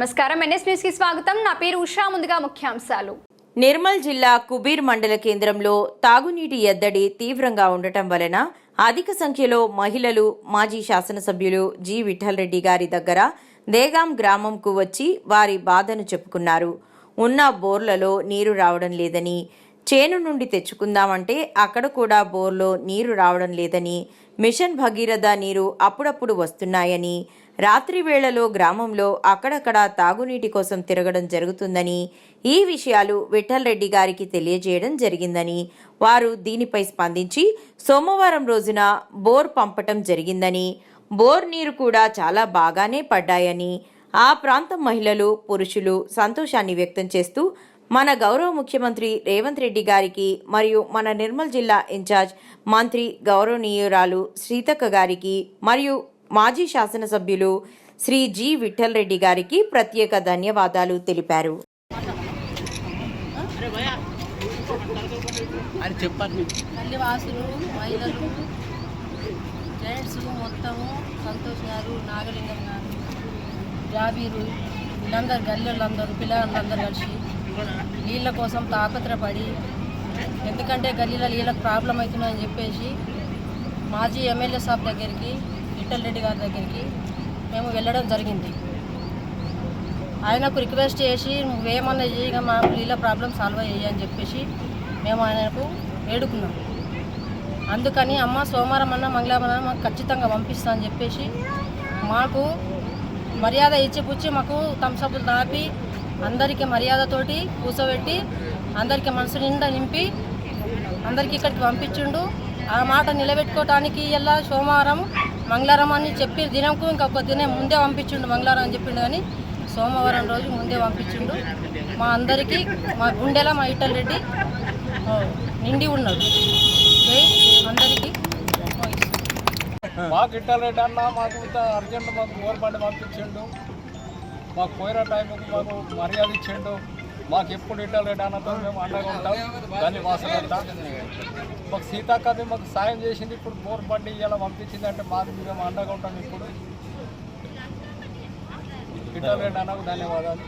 నమస్కారం. ఎన్ఎస్ న్యూస్కి స్వాగతం. నా పేరు ఉషా. ముందుగా ముఖ్యాంశాలు. నిర్మల్ జిల్లా కుబీర్ మండల కేంద్రంలో తాగునీటి ఎద్దడి తీవ్రంగా ఉండటం వలన అధిక సంఖ్యలో మహిళలు మాజీ శాసనసభ్యులు జి. విఠలరెడ్డి గారి దగ్గర దేగాం గ్రామంకు వచ్చి వారి బాధను చెప్పుకున్నారు. ఉన్న బోర్లలో నీరు రావడం లేదని చేను నుండి తెచ్చుకుందామంటే అక్కడ కూడా బోర్లో నీరు రావడం లేదని మిషన్ భగీరథ నీరు అప్పుడప్పుడు వస్తున్నాయని రాత్రి వేళలో గ్రామంలో అక్కడక్కడ తాగునీటి కోసం తిరగడం జరుగుతుందని ఈ విషయాలు విఠలరెడ్డి గారికి తెలియజేయడం జరిగిందని వారు దీనిపై స్పందించి సోమవారం రోజున బోర్ పంపటం జరిగిందని బోర్ నీరు కూడా చాలా బాగానే పడ్డాయని ఆ ప్రాంతం మహిళలు పురుషులు సంతోషాన్ని వ్యక్తం చేస్తూ మన గౌరవ ముఖ్యమంత్రి రేవంత్ రెడ్డి గారికి మరియు మన నిర్మల్ జిల్లా ఇన్ఛార్జ్ మంత్రి గౌరవనీయురాలు శ్రీతక్క గారికి మరియు మాజీ శాసనసభ్యులు శ్రీ జి విఠల్ రెడ్డి గారికి ప్రత్యేక ధన్యవాదాలు తెలిపారు. మహిళలు జెంట్స్ మొత్తము సంతోష్ గారు నాగలింగం గారు జాబీరు వీళ్ళందరూ గల్లీలందరూ పిల్లలందరూ కలిసి నీళ్ళ కోసం తాపత్రపడి ఎందుకంటే గల్లీలో నీళ్ళకి ప్రాబ్లం అవుతుందని చెప్పేసి మాజీ ఎమ్మెల్యే సాబ్ దగ్గరికి విఠల్ రెడ్డి గారి దగ్గరికి మేము వెళ్ళడం జరిగింది. ఆయనకు రిక్వెస్ట్ చేసి నువ్వేమన్నా చేయగా మా నీళ్ళ ప్రాబ్లం సాల్వ్ అయ్యాయి అని చెప్పేసి మేము ఆయనకు వేడుకున్నాం. అందుకని అమ్మ సోమవారం అన్న మంగళవారం అన్న మాకు ఖచ్చితంగా పంపిస్తా అని చెప్పేసి మాకు మర్యాద ఇచ్చిపుచ్చి మాకు థమ్సప్లు తాపి అందరికీ మర్యాదతోటి కూర్చోబెట్టి అందరికీ మనసు నిండా నింపి అందరికీ ఇక్కడికి పంపించిండు. ఆ మాట నిలబెట్టుకోవటానికి ఇలా సోమవారం మంగళవారం అని చెప్పి దినంకు ఇంకొక దినం ముందే పంపించిండు మంగళవారం అని చెప్పిండు కానీ సోమవారం రోజు ముందే పంపించిండు. మా అందరికీ మా గుండెల మా ఇటల్ రెడ్డి నిండి ఉన్నాడు అందరికీ. మాకు ఇట్టాలంటే అన్న మాకు అర్జెంట్ మాకు గవర్నమెంట్ పంపించిండు. మాకు పోయిన టైంకి మాకు మర్యాద ఇచ్చిండు. మాకు ఎప్పుడు ఇట్టాలంటే అన్నతో మేము అండగా ఉంటాం. దాన్ని వాసనంతా మాకు సీతాకది మాకు సాయం చేసింది. ఇప్పుడు బోర్ బండి ఇలా పంపించింది అంటే మాకు మేము అండగా ఉంటాం ఇప్పుడు. ఇట్టాలంటే అన్నకు ధన్యవాదాలు.